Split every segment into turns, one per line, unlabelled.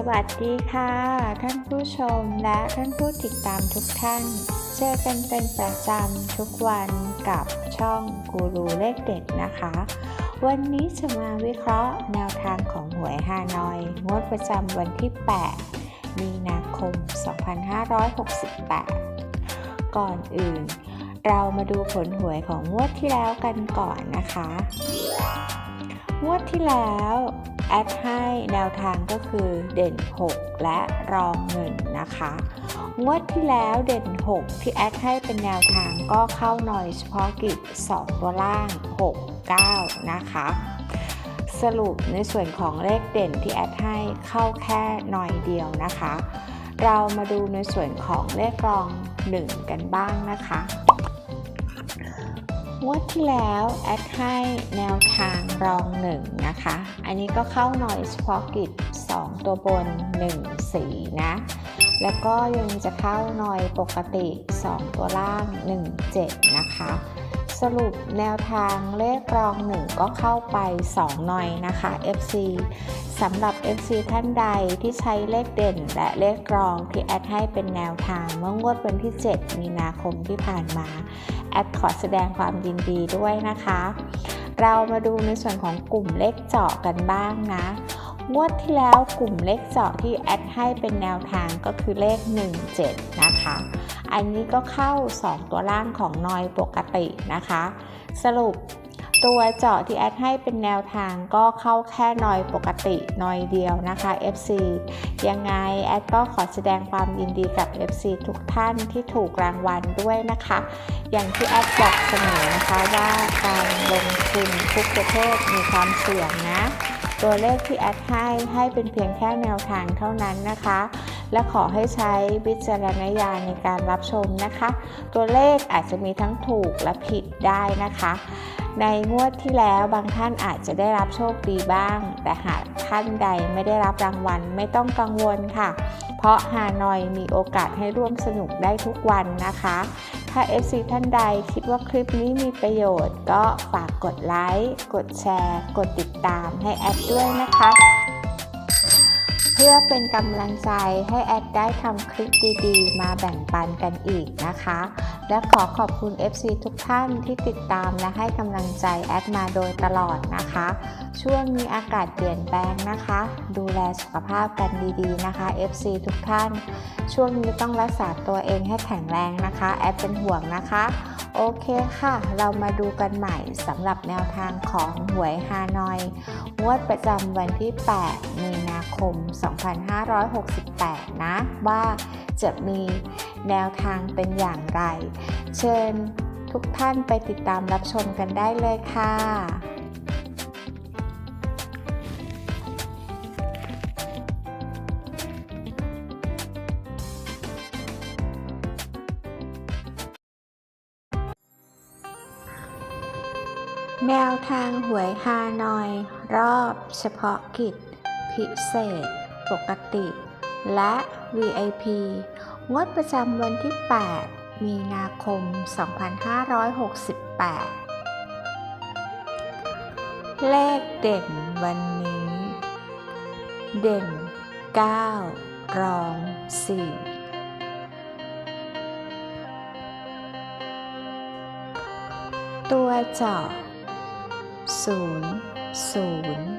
สวัสดีค่ะ ท่านผู้ชมและท่านผู้ติดตามทุกท่าน เจอกันเป็นประจำทุกวันกับช่องกูรูเลขเด็ดนะคะ วันนี้จะมาวิเคราะห์แนวทางของหวยฮานอย งวดประจำวันที่ 8 มีนาคม 2568 ก่อนอื่น เรามาดูผลหวยของงวดที่แล้วกันก่อนนะคะ งวดที่แล้ว แอดให้แนวทางก็คือเด่น 6 และรอง1นะคะงวดที่แล้วเด่น 6 ที่แอดให้เป็นแนวทางก็เข้าหน่อยเฉพาะกิจ 2 ตัวล่าง 6 9 นะคะ สรุปในส่วนของเลขเด่นที่แอดให้เข้าแค่หน่อยเดียวนะคะ เรามาดูในส่วนของเลขรอง 1 กันบ้างนะคะ งวดที่แล้วแอดให้แนวทางรองหนึ่งนะคะ อันนี้ก็เข้าหน่อยเฉพาะกิจ 2 ตัวบน 1 สีนะ แล้วก็ยังจะเข้าหน่อยปกติ 2 ตัวล่าง 1 7 นะคะ สรุปแนวทางเลขรอง1ก็เข้าไป 2 หน่อยนะคะ FC สำหรับ FC ท่านใดที่ใช้เลขเด่นและเลขรองที่แอดให้เป็นแนวทางเมื่องวดวันที่ 7 มีนาคมที่ผ่านมา แอดขอแสดงความยินดีด้วยนะคะ เรามาดูในส่วนของกลุ่มเลขเจาะกันบ้างนะงวดที่แล้วกลุ่มเลขเจาะที่แอดให้เป็นแนวทางก็คือเลข 17 นะคะ อันนี้ก็เข้า 2 ตัวล่างของนอยปกตินะคะ สรุปตัวเจาะที่แอดให้เป็นแนวทางก็เข้าแค่นอยปกตินอยเดียวนะคะ FC ยังไงแอดก็ขอแสดงความยินดีกับ FC ทุกท่านที่ถูกรางวัลด้วยนะคะ อย่างที่แอดบอกเสมอนะคะว่าการลงทุนทุกประเภทมีความเสี่ยงนะ ตัวเลขที่แอดให้ให้เป็นเพียงแค่แนวทางเท่านั้นนะคะ และขอให้ใช้วิจารณญาณในการรับชมนะคะ ตัวเลขอาจจะมีทั้งถูกและผิดได้นะคะ ในงวดที่แล้วบางท่านอาจจะได้รับโชคดีบ้าง แต่หากท่านใดไม่ได้รับรางวัลไม่ต้องกังวลค่ะ เพราะฮานอยมีโอกาสให้ร่วมสนุกได้ทุกวันนะคะ ถ้า FC ท่านใดคิดว่าคลิปนี้มีประโยชน์ ก็ฝากกดไลค์ กดแชร์ กดติดตามให้แอดด้วยนะคะ พื่อเป็นกำลังใจให้แอดได้ทำคลิปดีๆ มาแบ่งปันกันอีกนะคะ และขอขอบคุณ FC ทุกท่านที่ติดตามและให้กำลังใจแอดมาโดยตลอดนะคะ ช่วงนี้อากาศเปลี่ยนแปลงนะคะ ดูแลสุขภาพกันดีๆนะคะ FC ทุกท่าน ช่วงนี้ต้องรักษาตัวเองให้แข็งแรงนะคะ แอดเป็นห่วงนะคะ โอเคค่ะ เรามาดูกันใหม่สำหรับแนวทางของหวยฮานอยงวดประจำวันที่ 8 มีนาคม2 2568 นะ ว่าจะมีแนวทางเป็นอย่างไร เชิญทุกท่านไปติดตามรับชมกันได้เลยค่ะแนวทางหวยฮานอย รอบเฉพาะกิจพิเศษ ปกติ และ VIP งวดประจำวันที่ 8 มีนาคม 2568 เลขเด่นวันนี้ เด่น 9 รอง 4ตัวเจาะศูนย์ศูนย์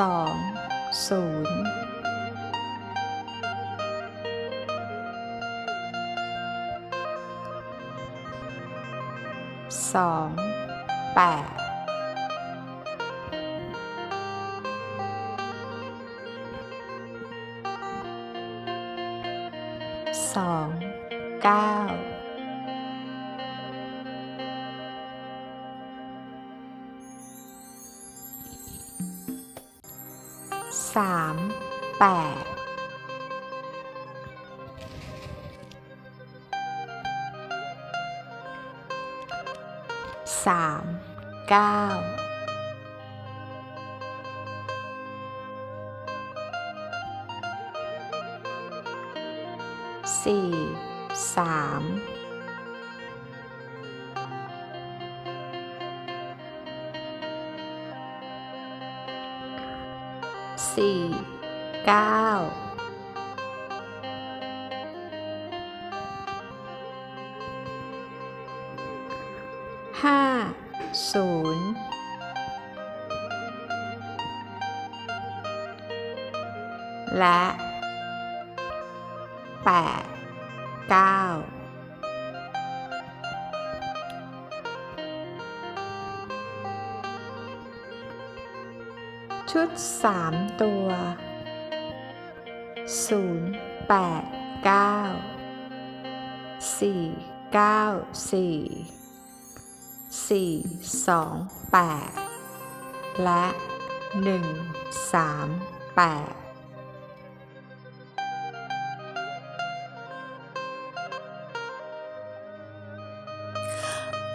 สองศูนย์สองแปดสองเก้าามแปดสามเก้าสี่สาม สี่เก้าห้าศูนย์และแปดเก้า ชุด 3 ตัว 0 8 9 4 9 4 4 2 8 และ 1 3 8